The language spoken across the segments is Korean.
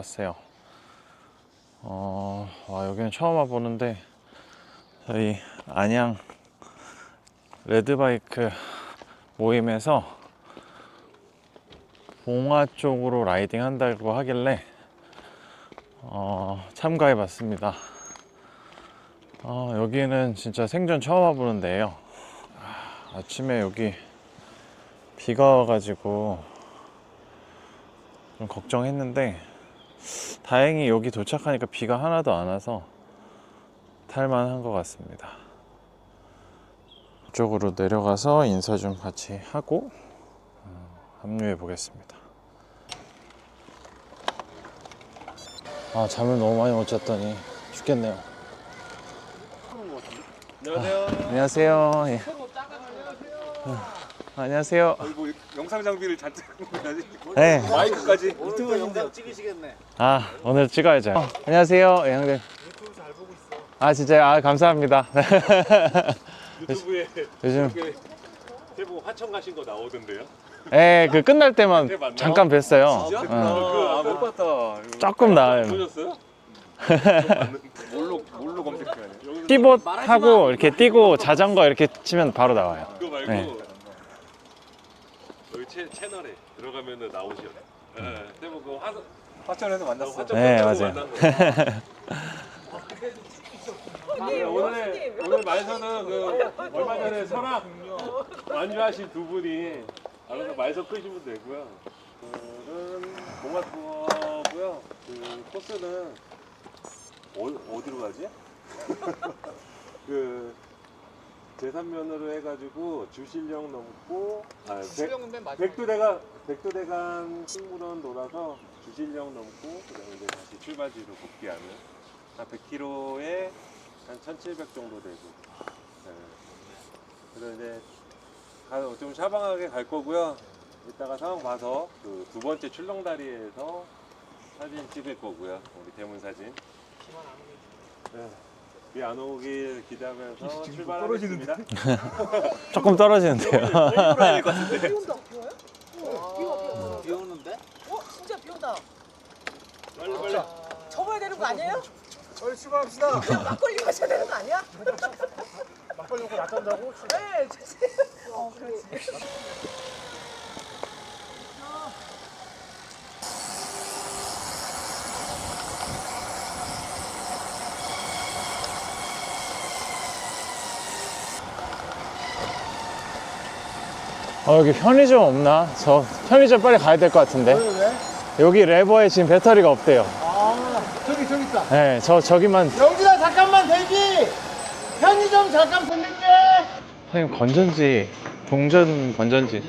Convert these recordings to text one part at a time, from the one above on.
왔어요. 어, 와, 여기는 처음 와보는데, 저희 안양 레드바이크 모임에서 봉화 쪽으로 라이딩 한다고 하길래, 어, 참가해 봤습니다. 어, 여기는 진짜 생전 처음 와보는데요. 아, 아침에 여기 비가 와가지고 좀 걱정했는데 다행히 여기 도착하니까 비가 하나도 안 와서 탈만한 것 같습니다. 이쪽으로 내려가서 인사 좀 같이 하고 어, 합류해 보겠습니다. 아 잠을 너무 많이 못 잤더니 죽겠네요. 안녕하세요. 안녕하세요. 예. 어, 안녕하세요. 거의 뭐 영상 장비를 잔뜩. 네. 마이크까지. 유튜브 영상 찍으시겠네. 아 오늘 찍어야죠. 어, 안녕하세요, 예, 형님. 유튜브 잘 보고 있어. 아 진짜요? 아 감사합니다. 유튜브에 요즘 이렇게 대부분 화천 가신 거 나오던데요. 예, 그 끝날 때만 그때 만나요? 잠깐 뵀어요. 진짜? 어, 그아못 봤다. 조금 나아요. 보셨어요? 뭘로 뭘로 검색해야 돼? 여기서 하고 이렇게 뛰고 자전거 이렇게 치면 바로 나와요. 그거 말고 네. 채, 채널에 들어가면은 나오시요. 네. 대부분 그화 화천에서 만났어. 화천 네, 맞아요. 만난 거. 네, 오늘 오늘 말서는 그 얼마 전에 설악 완주하신 두 분이 알아서 말서 끄시면 되고요. 오늘은 공학부고요. 그 코스는 어, 어디로 가지? 그 제3면으로 해가지고 주실령 넘고 아, 백, 백두대간 백두대간 승무원 돌아서 주실령 넘고 그다음에 이제 다시 출발지로 복귀하는 한 100km에 한 1,700 정도 되고 네. 그래서 이제 가- 좀 샤방하게 갈 거고요. 이따가 상황 봐서 그 두 번째 출렁다리에서 사진 찍을 거고요. 우리 대문 사진. 네. 비 안 오길 기대하면서 출발하겠습니다. 조금 떨어지는데요. 비 온다. 비 와요? 어, 비 와, 비 와. 비 오는데? 어, 진짜 비 온다. 빨리 빨리. 접어야 되는 거 아니에요? 빨리 출발합시다. 그냥 막걸리 마셔야 되는 거 아니야? 막걸리 먹고 낮잠 자고. 네, 그치. 어, 그렇지. 어, 여기 편의점 없나? 저 편의점 빨리 가야 될 것 같은데. 왜? 여기 레버에 지금 배터리가 없대요. 아 저기 저기 있다. 네, 저 저기만. 영진아 잠깐만 대기. 편의점 잠깐 들릴게. 선생님 건전지, 동전 건전지.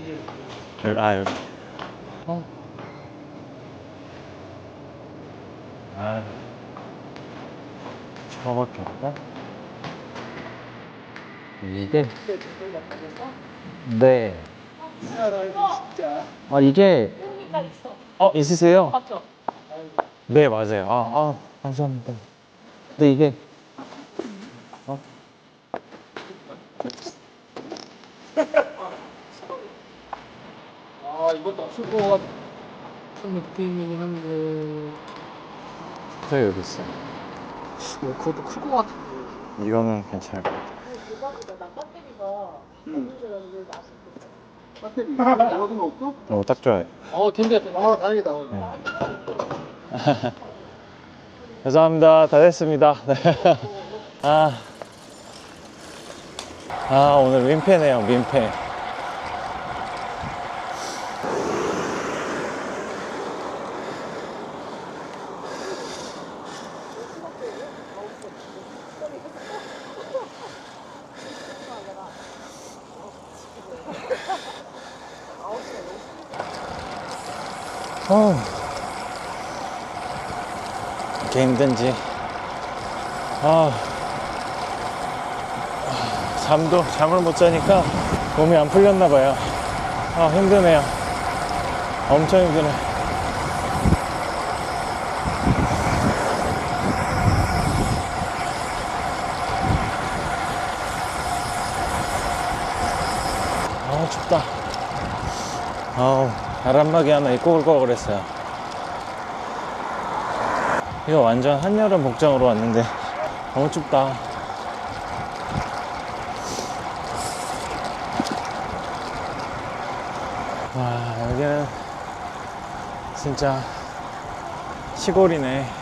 아 여기. 어. 아. 저거밖에 없다. 이게. 네. 아 이게. 어 있으세요? 맞죠? 네 맞아요. 아, 아 감사합니다. 근데 이게 어? 아 이것도 없을 것 같은 느낌이긴 한데 저 여기 있어요. 뭐 그것도 클 것 같아 이거는 괜찮을 것 같아요. 대박이다. 나 배터리가 없는 배터리 어디 없어? 어, 딱 좋아요. 어 텐데 아 다행이다. 죄송합니다. 다 됐습니다. 네. 아, 아 오늘 민폐네요, 민폐. 어. 이렇게 힘든지. 아, 아, 잠도 잠을 못 자니까 몸이 안 풀렸나 봐요. 아 힘드네요. 엄청 힘드네. 아 춥다. 아우 바람막이 하나 입고 올 걸 그랬어요. 이거 완전 한여름 복장으로 왔는데 너무 춥다. 와, 여기는 진짜 시골이네.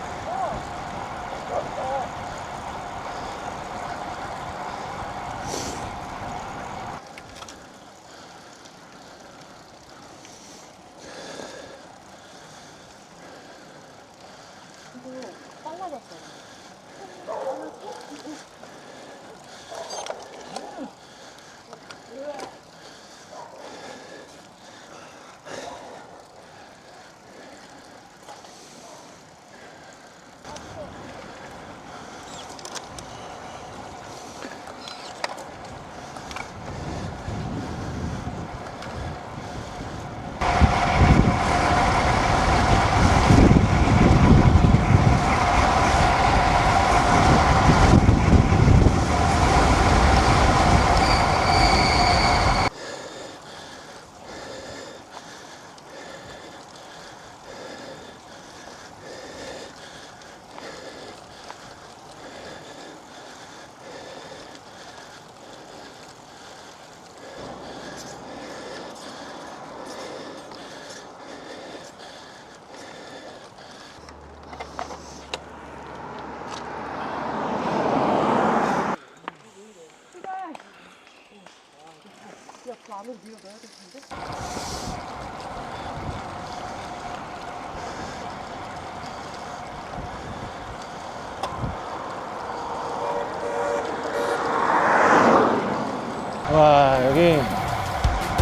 와, 여기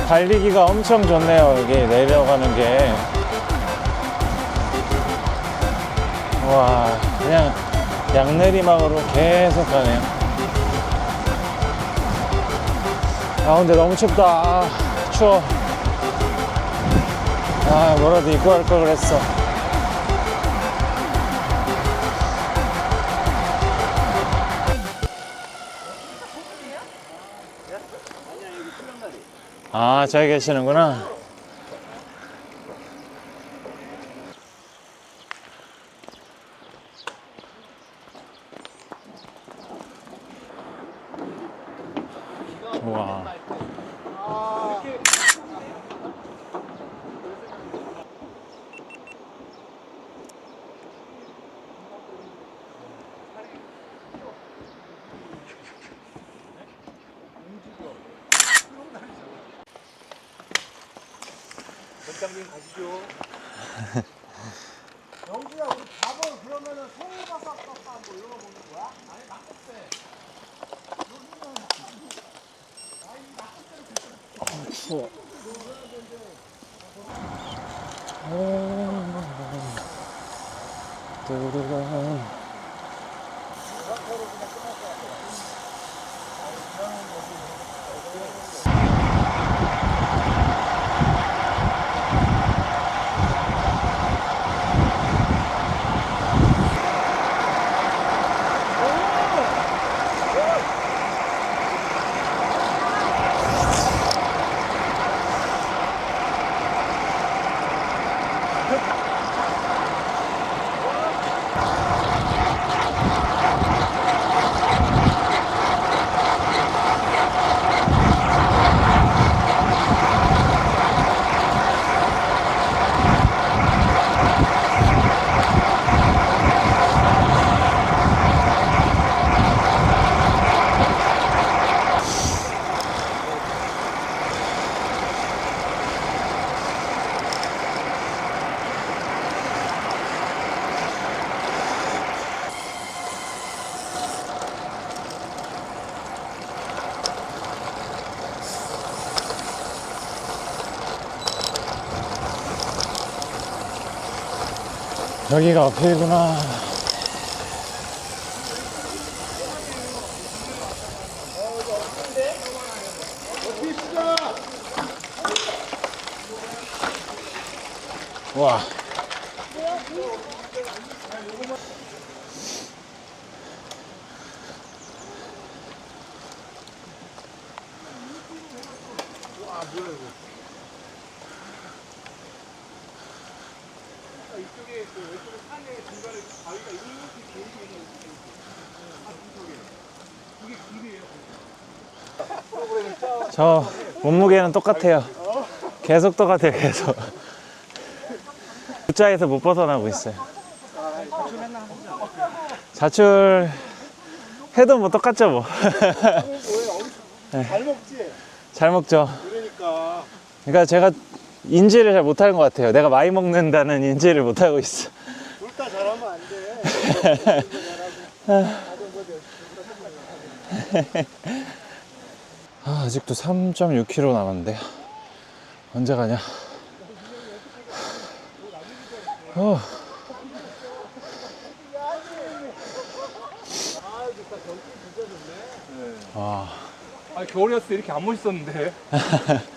달리기가 엄청 좋네요. 여기 내려가는 게. 와, 그냥 양내리막으로 계속 가네요. 아, 근데 너무 춥다. 아, 추워. 아, 뭐라도 입고 갈 걸 그랬어. 아, 저기 계시는구나. 영주야 우리 밥을 그러면은 송이버섯밥 뭐 이런 거 먹는 거야? 아니 낙곱새 추워. 뚜루루. 여기가 어필구나. 와. 이 쪽에 그 왼쪽에 산에 중간에 저 몸무게는 똑같아요. 계속 똑같아요, 계속. 부자에서 못 벗어나고 있어요. 자출 해도 뭐 똑같죠, 뭐. 잘 먹지? 잘 먹죠. 그러니까 그러니까 제가 인지를 잘 못하는 것 같아요. 내가 많이 먹는다는 인지를 못하고 있어. 둘 다 잘하면 안 돼. 아, 아직도 3.6km 남았는데 언제 가냐? 어. 와, 아 겨울이었을 때 이렇게 안 멋있었는데.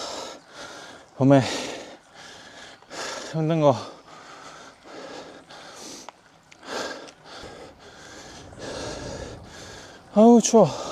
봄에 힘든 거. 아우 추워.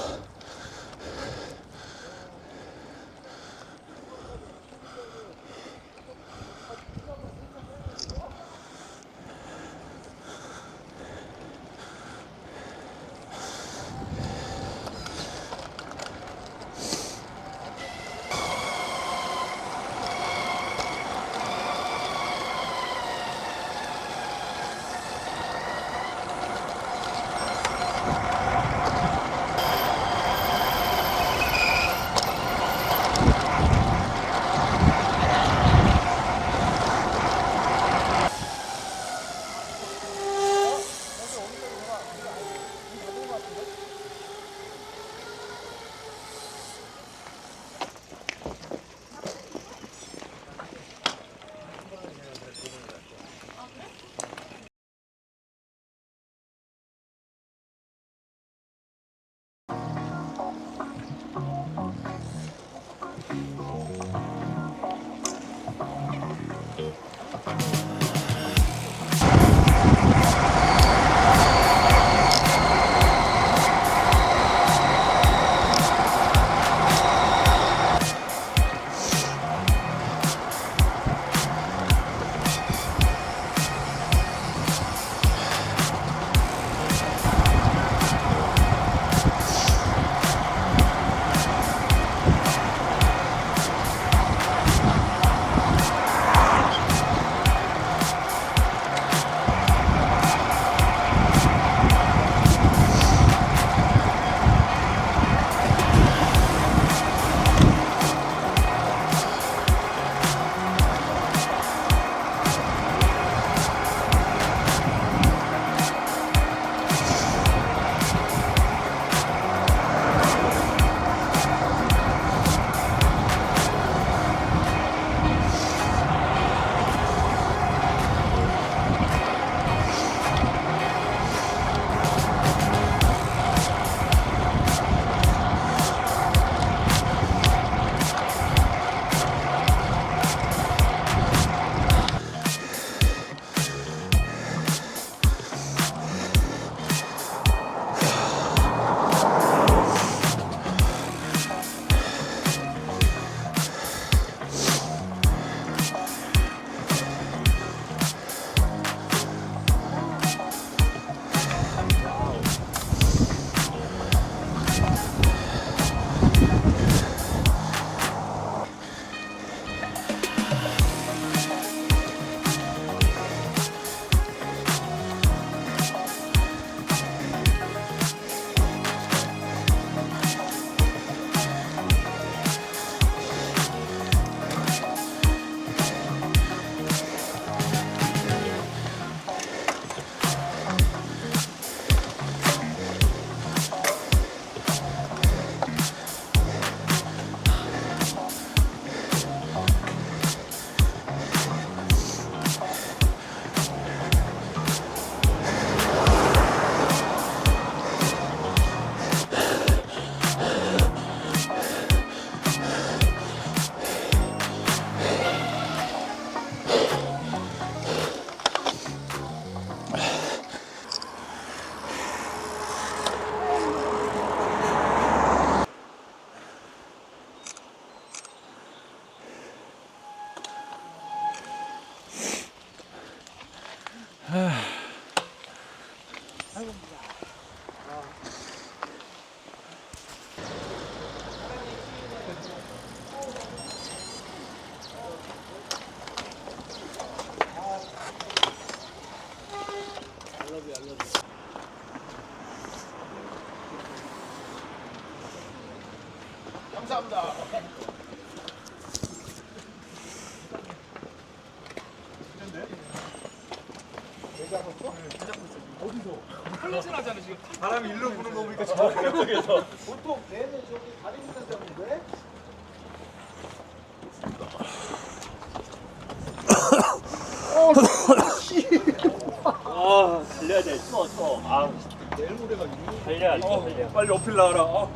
아,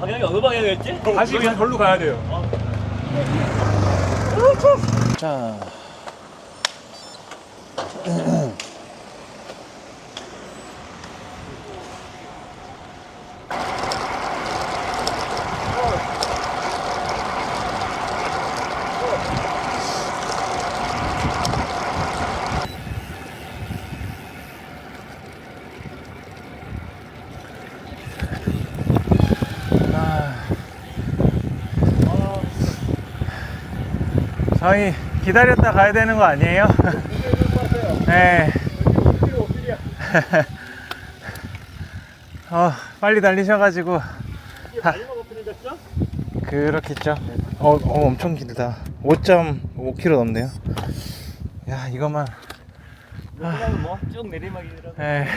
방향이 어느 방향이었지? 다시 그냥 절로 가야 돼요. 자. 저희 기다렸다 가야 되는 거 아니에요? 네. 어, 빨리 달리셔가지고. 오픈이었죠? 그렇겠죠. 어, 어, 엄청 길다. 5.5km 넘네요. 야, 이거만. 그냥 뭐쭉 내리막이라고. 에.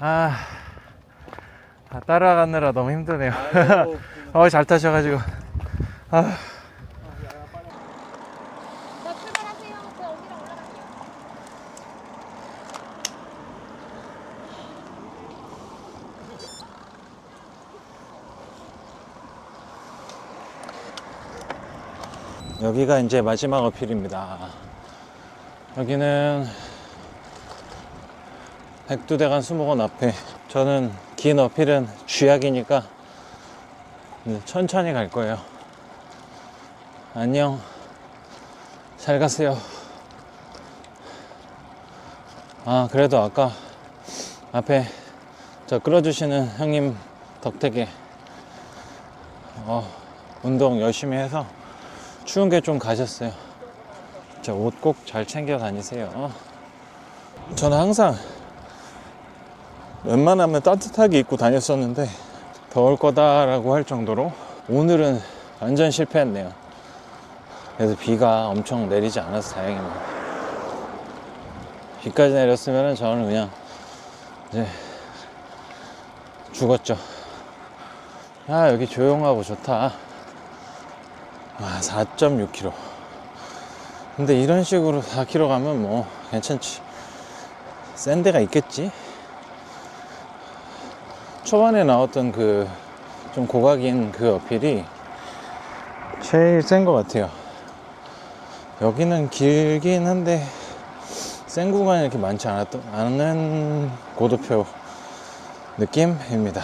아, 아, 따라가느라 너무 힘드네요. 아이고, 어, 잘 타셔가지고. 아, 자, 출발하세요. 저 언니랑 올라갈게요. 여기가 이제 마지막 어필입니다. 여기는 백두대간 수목원 앞에 저는 긴 어필은 쥐약이니까 네, 천천히 갈 거예요. 안녕. 잘 가세요. 아, 그래도 아까 앞에 저 끌어주시는 형님 덕택에 어, 운동 열심히 해서 추운 게 좀 가셨어요. 자, 옷꼭 잘 챙겨 다니세요. 어? 저는 항상 웬만하면 따뜻하게 입고 다녔었는데 더울 거다라고 할 정도로 오늘은 완전 실패했네요. 그래서 비가 엄청 내리지 않아서 다행입니다. 비까지 내렸으면 저는 그냥 이제 죽었죠. 아, 여기 조용하고 좋다. 아, 4.6km. 근데 이런 식으로 4km 가면 뭐 괜찮지. 센 데가 있겠지? 초반에 나왔던 그 좀 고각인 그 어필이 제일 센 것 같아요. 여기는 길긴 한데 센 구간이 이렇게 많지 않았던, 않은 고도표 느낌입니다.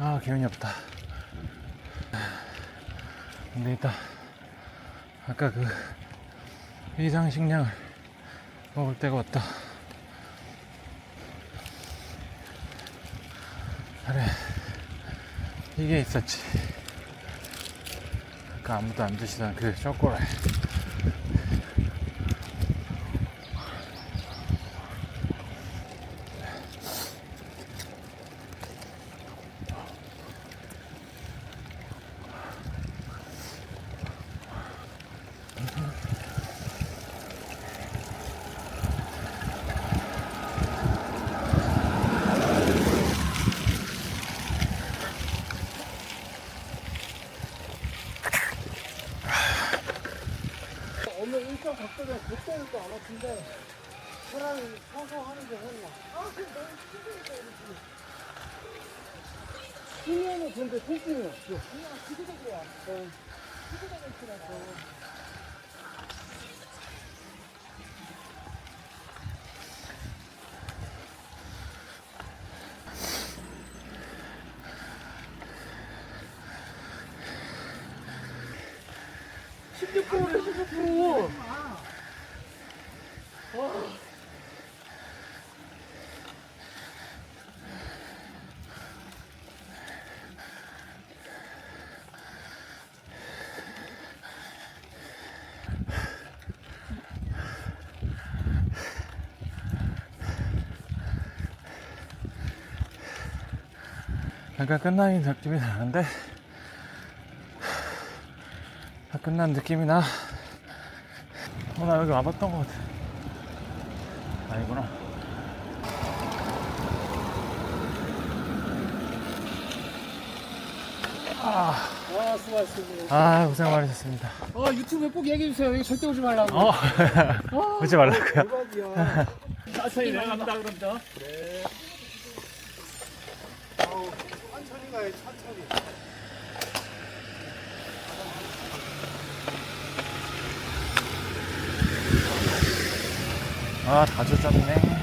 아 기운이 없다. 근데 일단 아까 그 비상식량을 먹을 때가 왔다. 그래 이게 있었지. 아까 아무도 안 드시던 그 초콜릿 오늘 일정 각도에 그때는 또안 아픈데 차라리 서서 하는 게 훨나. 아, 그럼 너무 힘드니까 그렇지. 없어. 그냥. 어. 피드백을 치라서. 약간 끝나는 느낌이 나는데 다 끝난 느낌이 나. 어, 나 여기 와봤던 것 같아. 아니구나. 아 수고하셨습니다. 아, 고생 많으셨습니다. 어 유튜브에 꼭 얘기해주세요. 여기 절대 오지 말라고. 어, 오지 말라고요. 대박이야. 천천히 내려간다 그런다. 천천히 가요 천천히 아, 다 젖었네.